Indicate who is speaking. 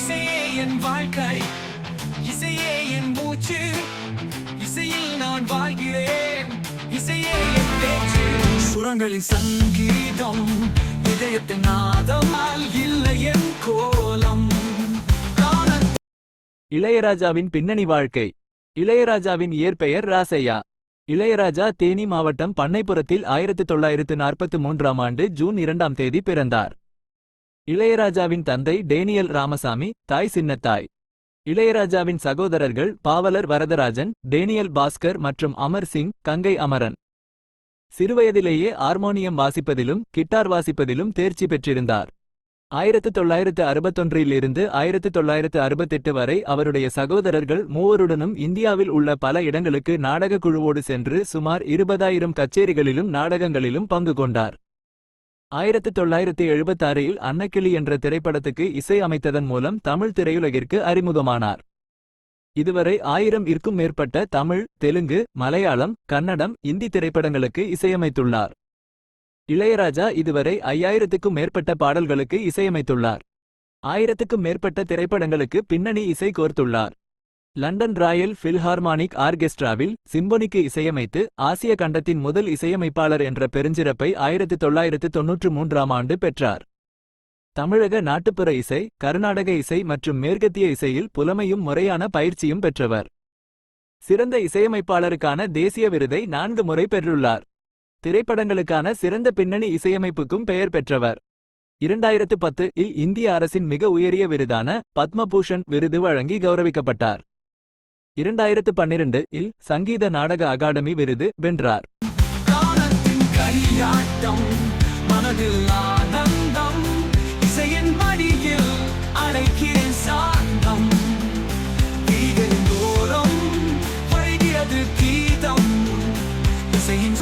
Speaker 1: இசையே என் வாழ்க்கை. இசையே என் மூச்சு. இசையில் நான் வாழ்கிறேன். இசையே என் பேச்சு. சுரங்களின் சங்கீதம் இதயத்தின் நாதமால் இல்லை என் கோலம்.
Speaker 2: இளையராஜாவின் பின்னணி வாழ்க்கை. இளையராஜாவின் இயற்பெயர் ராசையா. இளையராஜா தேனி மாவட்டம் பண்ணைப்புறத்தில் ஆயிரத்தி தொள்ளாயிரத்து நாற்பத்தி மூன்றாம் ஆண்டு ஜூன் இரண்டாம் தேதி பிறந்தார். இளையராஜாவின் தந்தை டேனியல் ராமசாமி தாய் சின்னத்தாய். இளையராஜாவின் சகோதரர்கள் பாவலர் வரதராஜன் டேனியல் பாஸ்கர் மற்றும் அமர் சிங் கங்கை அமரன். சிறுவயதிலேயே ஹார்மோனியம் வாசிப்பதிலும் கிட்டார் வாசிப்பதிலும் தேர்ச்சி பெற்றிருந்தார். ஆயிரத்து தொள்ளாயிரத்து அறுபத்தொன்றில் இருந்து ஆயிரத்து தொள்ளாயிரத்து அறுபத்தெட்டு வரை அவருடைய சகோதரர்கள் மூவருடனும் இந்தியாவில் உள்ள பல இடங்களுக்கு நாடகக் குழுவோடு சென்று சுமார் இருபதாயிரம் கச்சேரிகளிலும் நாடகங்களிலும் பங்கு கொண்டார். ஆயிரத்து தொள்ளாயிரத்து எழுபத்தாறில் அன்னக்கிளி என்ற திரைப்படத்துக்கு இசை அமைத்ததன் மூலம் தமிழ் திரையுலகிற்கு அறிமுகமானார். இதுவரை ஆயிரம் இருக்கும் மேற்பட்ட தமிழ் தெலுங்கு மலையாளம் கன்னடம் இந்தி திரைப்படங்களுக்கு இசையமைத்துள்ளார். இளையராஜா இதுவரை ஐயாயிரத்துக்கும் மேற்பட்ட பாடல்களுக்கு இசையமைத்துள்ளார். ஆயிரத்துக்கும் மேற்பட்ட திரைப்படங்களுக்கு பின்னணி இசை கோர்த்துள்ளார். லண்டன் ராயல் ஃபில்ஹார்மானிக் ஆர்கெஸ்ட்ராவில் சிம்பொனிக்கு இசையமைத்து ஆசிய கண்டத்தின் முதல் இசையமைப்பாளர் என்ற பெருஞ்சிறப்பை ஆயிரத்து தொள்ளாயிரத்து தொன்னூற்று மூன்றாம் ஆண்டு பெற்றார். தமிழக நாட்டுப்புற இசை கர்நாடக இசை மற்றும் மேற்கத்திய இசையில் புலமையும் முறையான பயிற்சியும் பெற்றவர். சிறந்த இசையமைப்பாளருக்கான தேசிய விருதை நான்கு முறை பெற்றுள்ளார். திரைப்படங்களுக்கான சிறந்த பின்னணி இசையமைப்புக்கும் பெயர் பெற்றவர். இரண்டாயிரத்து பத்து இல் இந்திய அரசின் மிக உயரிய விருதான பத்மபூஷன் விருது வழங்கி கௌரவிக்கப்பட்டார். இரண்டாயிரத்து பன்னிரண்டு இல் சங்கீத நாடக அகாடமி விருது வென்றார்.
Speaker 1: இசையின்